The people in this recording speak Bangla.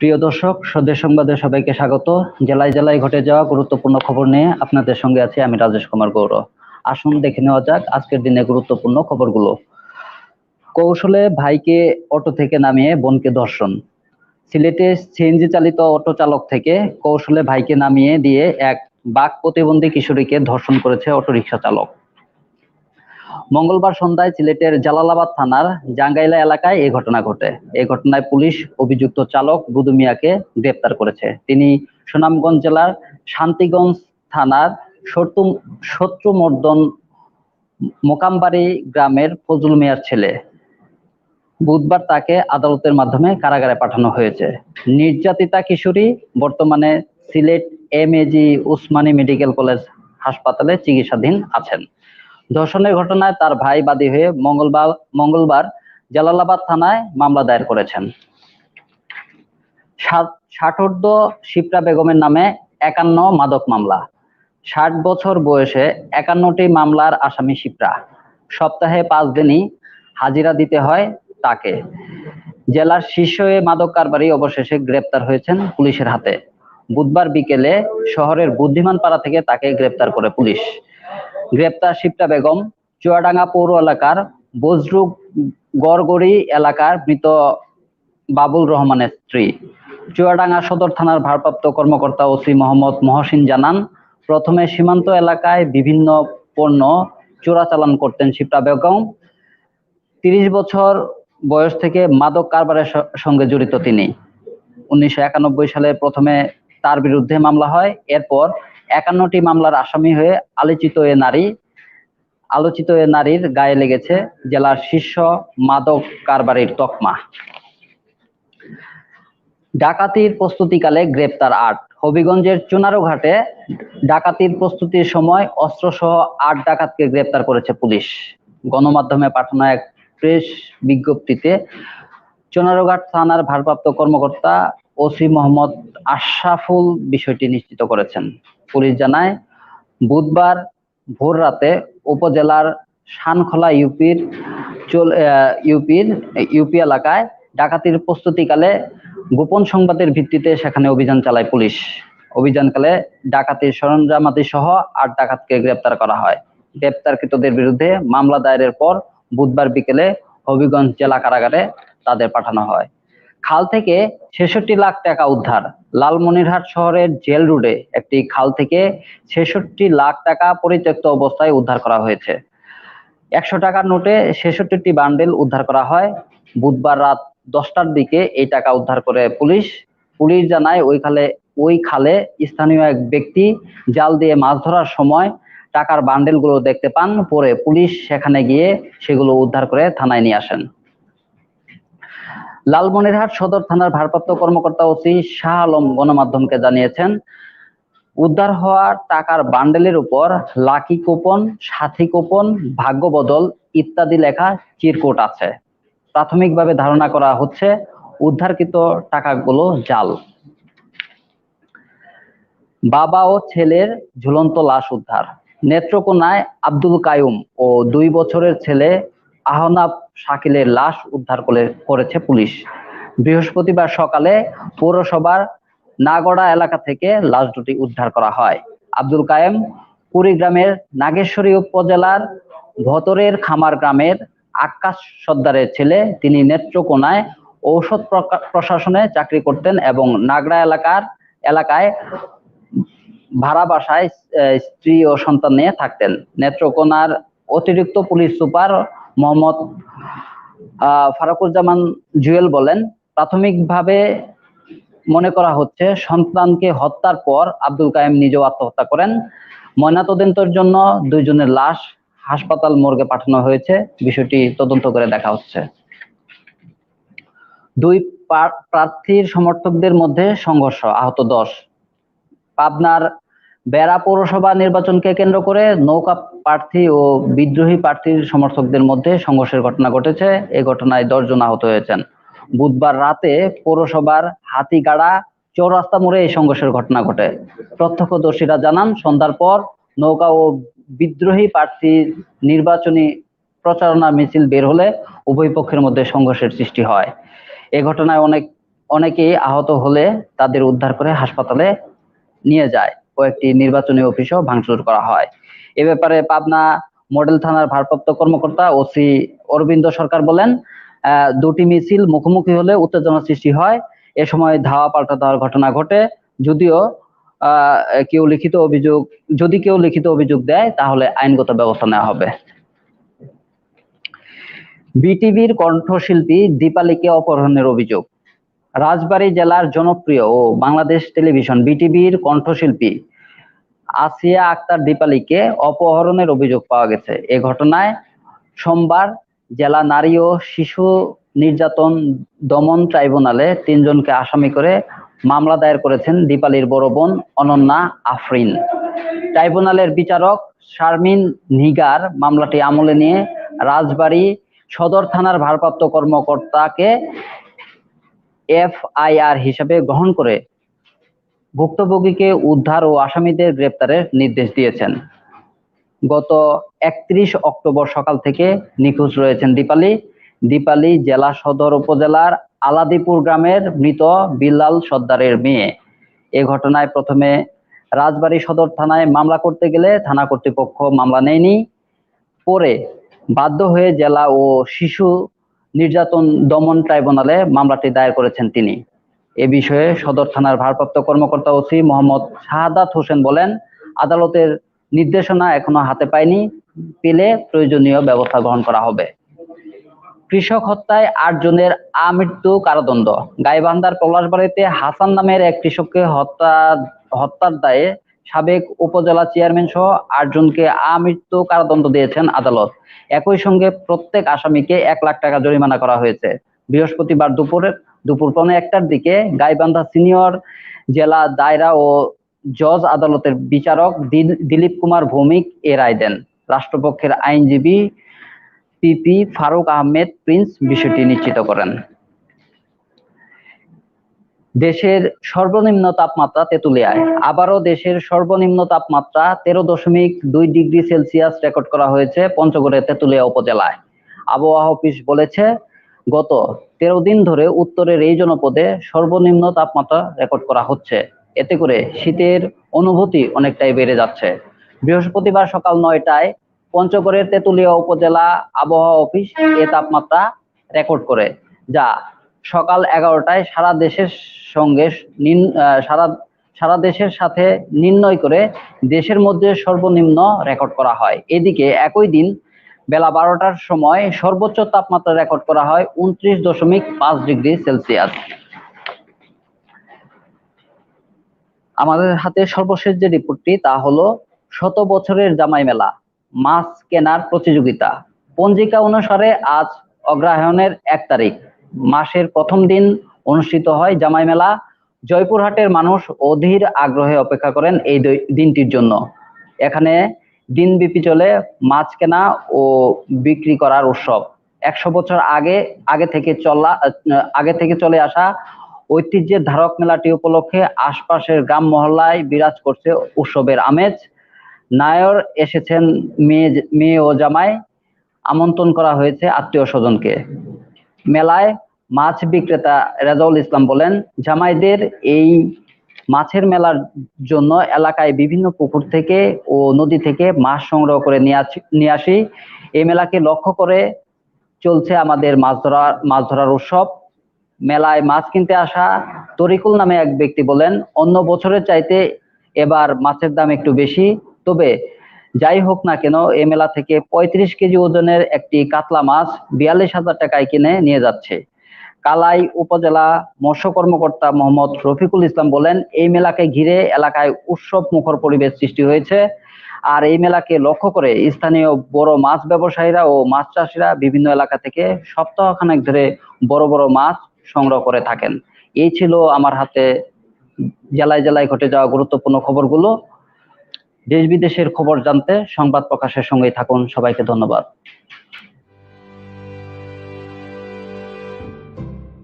প্রিয় দর্শক স্বদেশ সংবাদে সবাইকে স্বাগত। জেলায় জেলায় ঘটে যাওয়া গুরুত্বপূর্ণ খবর নিয়ে আপনাদের সঙ্গে আছি আমি রাজেশ কুমার গৌর আসুন দেখে নেওয়া যাক আজকের দিনে গুরুত্বপূর্ণ খবরগুলো। কৌশলে ভাইকে অটো থেকে নামিয়ে বোনকে ধর্ষণ। সিলেটে সিএনজি চালিত অটো চালক থেকে কৌশলে ভাইকে নামিয়ে দিয়ে এক বাক প্রতিবন্ধী কিশোরীকে ধর্ষণ করেছে অটো অটোরিকশা চালক। মঙ্গলবার সন্ধ্যায় সিলেটের জালালাবাদ থানার জাঙ্গাইলা এলাকায় এই ঘটনা ঘটে। এই ঘটনায় পুলিশ অভিযুক্ত চালক বুদু মিয়াকে গ্রেপ্তার করেছে। তিনি সুনামগঞ্জ জেলার শান্তিগঞ্জ থানার শত্রু শত্রুমর্দন মোকামবাড়ি গ্রামের ফজল মিয়ার ছেলে। বুধবার তাকে আদালতের মাধ্যমে কারাগারে পাঠানো হয়েছে। নির্যাতিতা কিশোরী বর্তমানে Sylhet M AG Osmani medical college হাসপাতালে চিকিৎসাধীন আছেন। ধর্ষণের ঘটনায় তার ভাই বাদী হয়ে মঙ্গলবার মঙ্গলবার জালালাবাদ থানায় মামলা দায়ের করেছেন। ষাটোর্ধ শিপ্রা বেগমের নামে একান্ন মাদক মামলা। ষাট বছর বয়সে একান্নটি মামলার আসামি শিপ্রা। সপ্তাহে পাঁচ দিনই হাজিরা দিতে হয় তাকে। জেলার শীর্ষ মাদক কারবারি অবশেষে গ্রেপ্তার হয়েছেন পুলিশের হাতে। বুধবার বিকেলে শহরের বুদ্ধিমান পাড়া থেকে তাকে গ্রেপ্তার করে পুলিশ। গ্রেপ্তার শিপ্রা বেগম। চুয়াডাঙ্গা পৌর এলাকার বজরু গড়গড়ি এলাকার মৃত বাবুল রহমানের স্ত্রী। চুয়াডাঙ্গা সদর থানার ভারপ্রাপ্ত কর্মকর্তা ওসি মোহাম্মদ মহসিন জানান, প্রথমে সীমান্ত এলাকায় বিভিন্ন পণ্য চোরাচালান করতেন শিপ্রা বেগম। তিরিশ বছর বয়স থেকে মাদক কারবারের সঙ্গে জড়িত তিনি। উনিশশো একানব্বই সালে প্রথমে তার বিরুদ্ধে মামলা হয়। এরপর একান্নটি মামলার আসামি হয়ে আলোচিত এ নারী, আলোচিত এ নারীর গায়ে লেগেছে জেলার শীর্ষ মাদক কারবারির তকমা। ডাকাতির প্রস্তুতিকালে গ্রেপ্তার আট। হবিগঞ্জের চুনারোঘাটে ডাকাতির প্রস্তুতির সময় অস্ত্রসহ আট ডাকাতকে গ্রেপ্তার করেছে পুলিশ। গণমাধ্যমে পাঠানো এক প্রেস বিজ্ঞপ্তিতে চুনারোঘাট থানার ভারপ্রাপ্ত কর্মকর্তা ওসি মোহাম্মদ আশরাফুল বিষয়টি নিশ্চিত করেছেন। পুলিশ জানায়, বুধবার ভোর রাতে উপজেলার শানখোলা ইউপির ইউপির, ইউপি এলাকায় ডাকাতির প্রস্তুতিকালে গোপন সংবাদের ভিত্তিতে সেখানে অভিযান চালায় পুলিশ। অভিযানকালে ডাকাতির সরঞ্জামাদি সহ আট ডাকাতকে গ্রেপ্তার করা হয়। গ্রেপ্তারকৃতদের বিরুদ্ধে মামলা দায়েরের পর বুধবার বিকেলে হবিগঞ্জ জেলা কারাগারে তাদের পাঠানো হয়। খাল থেকে ছেষট্টি লাখ টাকা উদ্ধার। লালমনিরহাট শহরের জেল রোডে একটি খাল থেকে ছেষট্টি লাখ টাকা পরিত্যক্ত অবস্থায় উদ্ধার করা হয়েছে। একশো টাকার নোটে ছেষট্টি বান্ডেল উদ্ধার করা হয়। বুধবার রাত দশটার দিকে এই টাকা উদ্ধার করে পুলিশ। পুলিশ জানায়, ওই খালে ওই খালে স্থানীয় এক ব্যক্তি জাল দিয়ে মাছ ধরার সময় টাকার বান্ডেলগুলো দেখতে পান। পরে পুলিশ সেখানে গিয়ে সেগুলো উদ্ধার করে থানায় নিয়ে আসেন। লালমনিরহাট সদর থানার ভারপ্রাপ্ত কর্মকর্তা ওসি শাহ আলম গণমাধ্যমকে জানিয়েছেন, উদ্ধার হওয়া টাকার বান্ডেলের উপর লাকি কুপন, সাথী কুপন, ভাগ্য বদল ইত্যাদি লেখা চিরকুট আছে। প্রাথমিকভাবে ধারণা করা হচ্ছে, উদ্ধারকৃত টাকাগুলো জাল। বাবা ও ছেলের ঝুলন্ত লাশ উদ্ধার। নেত্রকোনায় আব্দুল কায়ুম ও দুই বছরের ছেলে আহনাব শাকিলের লাশ উদ্ধার করেছে পুলিশ। বৃহস্পতিবার সকালে পৌরসভার নাগড়া এলাকা থেকে লাশ দুটি উদ্ধার করা হয়। আব্দুল কায়েম কুড়িগ্রামের নাগেশ্বরী উপজেলার ভতরের খামার গ্রামের আকাশ সর্দারের ছেলে। তিনি নেত্রকোনায় ঔষধ প্রশাসনে চাকরি করতেন এবং নাগড়া এলাকার, এলাকায় ভাড়া বাসায় স্ত্রী ও সন্তান নিয়ে থাকতেন। নেত্রকোনার অতিরিক্ত পুলিশ সুপার মোহাম্মদ ফারাকুজ্জামান জুয়েল বলেন, প্রাথমিকভাবে মনে করা হচ্ছে সন্তানকে হত্যার পর আব্দুল কায়েম নিজেও আত্মহত্যা করেন। ময়নাতদন্তের জন্য দুইজনের লাশ হাসপাতাল মর্গে পাঠানো হয়েছে। বিষয়টি তদন্ত করে দেখা হচ্ছে। দুই প্রার্থীর সমর্থকদের মধ্যে সংঘর্ষ, আহত দশ। পাবনার বেড়া পৌরসভা নির্বাচনকে কেন্দ্র করে নৌকা প্রার্থী ও বিদ্রোহী প্রার্থীর সমর্থকদের মধ্যে সংঘর্ষের ঘটনা ঘটেছে। এ ঘটনায় দশজন আহত হয়েছেন। বুধবার রাতে পৌরসভার হাতিগাড়া চৌরাস্তা মোড়ে এই সংঘর্ষের ঘটনা ঘটে। প্রত্যক্ষদর্শীরা জানান, সন্ধ্যার পর নৌকা ও বিদ্রোহী প্রার্থী নির্বাচনী প্রচারণা মিছিল বের হলে উভয় পক্ষের মধ্যে সংঘর্ষের সৃষ্টি হয়। এ ঘটনায় অনেক, অনেকেই আহত হলে তাদের উদ্ধার করে হাসপাতালে নিয়ে যায়। কয়েকটি নির্বাচনী অফিসও ভাঙচুর করা হয়। এ ব্যাপারে পাবনা মডেল থানার ভারপ্রাপ্ত কর্মকর্তা ওসি অরবিন্দ সরকার বলেন দুটি মিছিল মুখোমুখি হলে উত্তেজনা সৃষ্টি হয়। এ সময় ধাওয়া পাল্টা দেওয়ার ঘটনা ঘটে। যদিও কেউ লিখিত অভিযোগ, যদি কেউ লিখিত অভিযোগ দেয়, তাহলে আইনগত ব্যবস্থা নেওয়া হবে। বিটিভির কণ্ঠশিল্পী দীপালিকে অপহরণের অভিযোগ। রাজবাড়ী জেলার জনপ্রিয় ও বাংলাদেশ টেলিভিশন বিটিভির কণ্ঠশিল্পী আসিয়া আক্তার দীপালিকে অপহরণের অভিযোগ পাওয়া গেছে। এ ঘটনায় সোমবার জেলা নারী ও শিশু নির্যাতন দমন ট্রাইব্যুনালে তিনজনকে আসামি করে মামলা দায়ের করেছেন দীপালির বড় বোন অনন্যা আফরিন। ট্রাইব্যুনালের বিচারক শারমিন নিগার মামলাটি আমলে নিয়ে রাজবাড়ী সদর থানার ভারপ্রাপ্ত কর্মকর্তাকে এফআইআর হিসেবে গ্রহণ করে ভুক্তভোগীকে উদ্ধার ও আসামিদের গ্রেপ্তারের নির্দেশ দিয়েছেন। গত একত্রিশ অক্টোবর সকাল থেকে নিখোঁজ রয়েছেন দীপালি। দীপালি জেলা সদর উপজেলার আলাদিপুর গ্রামের মৃত বিল্লাল সর্দারের মেয়ে। এ ঘটনায় প্রথমে রাজবাড়ী সদর থানায় মামলা করতে গেলে থানা কর্তৃপক্ষ মামলা নেয়নি। পরে বাধ্য হয়ে জেলা ও শিশু নির্যাতন দমন ট্রাইব্যুনালে মামলাটি দায়ের করেছেন তিনি। এ বিষয়ে সদর থানার ভারপ্রাপ্ত কর্মকর্তা ওসি মোহাম্মদ শাহাদাত হোসেন বলেন, আদালতের নির্দেশনা এখনও হাতে পায়নি পেলে প্রয়োজনীয় ব্যবস্থা গ্রহণ করা হবে। কৃষক হত্যায় আট জনের আমৃত্যু কারাদণ্ড। গাইবান্ধার পলাশবাড়িতে হাসান নামের এক কৃষককে হত্যা, হত্যার দায়ে সাবেক উপজেলা চেয়ারম্যান সহ আটজনকে আমৃত্যু কারাদণ্ড দিয়েছেন আদালত। একই সঙ্গে প্রত্যেক আসামিকে এক লাখ টাকা জরিমানা করা হয়েছে। বৃহস্পতিবার দুপুরে দুপুর পৌনে একটার দিকে গাইবান্ধা সিনিয়র জেলা দায়রা ও জজ আদালতের বিচারক দিল- দিলীপ কুমার ভৌমিক এ রায় দেন। রাষ্ট্রপক্ষের আইনজীবী পিপি ফারুক আহমেদ প্রিন্স বিষয়টি নিশ্চিত করেন। দেশের সর্বনিম্ন তাপমাত্রা তেঁতুলিয়ায়। আবারও দেশের সর্বনিম্ন তাপমাত্রা তেরো দশমিক দুই ডিগ্রি সেলসিয়াস রেকর্ড করা হয়েছে পঞ্চগড়ের তেঁতুলিয়া উপজেলায়। আবহাওয়া অফিস বলেছে গত তেরো দিন ধরে উত্তরের এই জনপদে সর্বনিম্ন তাপমাত্রা রেকর্ড করা হচ্ছে। এতে করে শীতের অনুভূতি অনেকটাই বেড়ে যাচ্ছে। বৃহস্পতিবার সকাল নয়টায় পঞ্চগড়ের তেঁতুলিয়া উপজেলা আবহাওয়া অফিস এ তাপমাত্রা রেকর্ড করে, যা সকাল এগারোটায় সারা দেশের সঙ্গে সারা সারা দেশের সাথে নির্ণয় করে দেশের মধ্যে সর্বনিম্ন রেকর্ড করা হয়। এদিকে একই দিন বেলা বারোটার সময় সর্বোচ্চ তাপমাত্রা রেকর্ড করা হয় উনত্রিশ দশমিক পাঁচ ডিগ্রি সেলসিয়াস। আমাদের হাতে সর্বশেষ যে রিপোর্টটি তা হলো শত বছরের জামাই মেলা, মাছ কেনার প্রতিযোগিতা। পঞ্জিকা অনুসারে আজ অগ্রহায়ণের এক তারিখ। মাসের প্রথম দিন অনুষ্ঠিত হয় জামাই মেলা। জয়পুরহাটের মানুষ অধীর আগ্রহে অপেক্ষা করেন এই দিনটির জন্য। এখানে দিনব্যাপী চলে মাছ কেনা ও বিক্রি করার উৎসব। একশো বছর আগে আগে থেকে চলা, আগে থেকে চলে আসা ঐতিহ্যের ধারক মেলাটি উপলক্ষে আশপাশের গ্রাম মহল্লায় বিরাজ করছে উৎসবের আমেজ। নায়র এসেছেন মেয়ে মেয়ে ও জামাই। আমন্ত্রণ করা হয়েছে আত্মীয় স্বজনকে। মেলায় মাছ বিক্রেতা রেজাউল ইসলাম বলেন, জামাইদের এই মাছের মেলার জন্য এলাকায় বিভিন্ন পুকুর থেকে ও নদী থেকে মাছ সংগ্রহ করে নিয়ে আসি- এই মেলাকে লক্ষ্য করে চলছে আমাদের মাছ ধরার মাছ ধরার উৎসব। মেলায় মাছ কিনতে আসা তরিকুল নামে এক ব্যক্তি বলেন, অন্য বছরের চাইতে এবার মাছের দাম একটু বেশি। তবে যাই হোক না কেন এ মেলা থেকে পঁয়ত্রিশ কেজি ওজনের একটি কাতলা মাছ বিয়াল্লিশ হাজার টাকায় কিনে নিয়ে যাচ্ছে। কালাই উপজেলা মৎস্য কর্মকর্তা মোহাম্মদ রফিকুল ইসলাম বলেন, এই মেলাকে ঘিরে এলাকায় উৎসব মুখর পরিবেশ সৃষ্টি হয়েছে। আর এই মেলাকে লক্ষ্য করে স্থানীয় বড় মাছ ব্যবসায়ীরা ও মাছ চাষিরা বিভিন্ন এলাকা থেকে সপ্তাহখানেক ধরে বড় বড় মাছ সংগ্রহ করে থাকেন। এই ছিল আমার হাতে জেলায় জেলায় ঘটে যাওয়া গুরুত্বপূর্ণ খবরগুলো। দেশ বিদেশের খবর জানতে সংবাদ প্রকাশের সঙ্গেই থাকুন। সবাইকে ধন্যবাদ।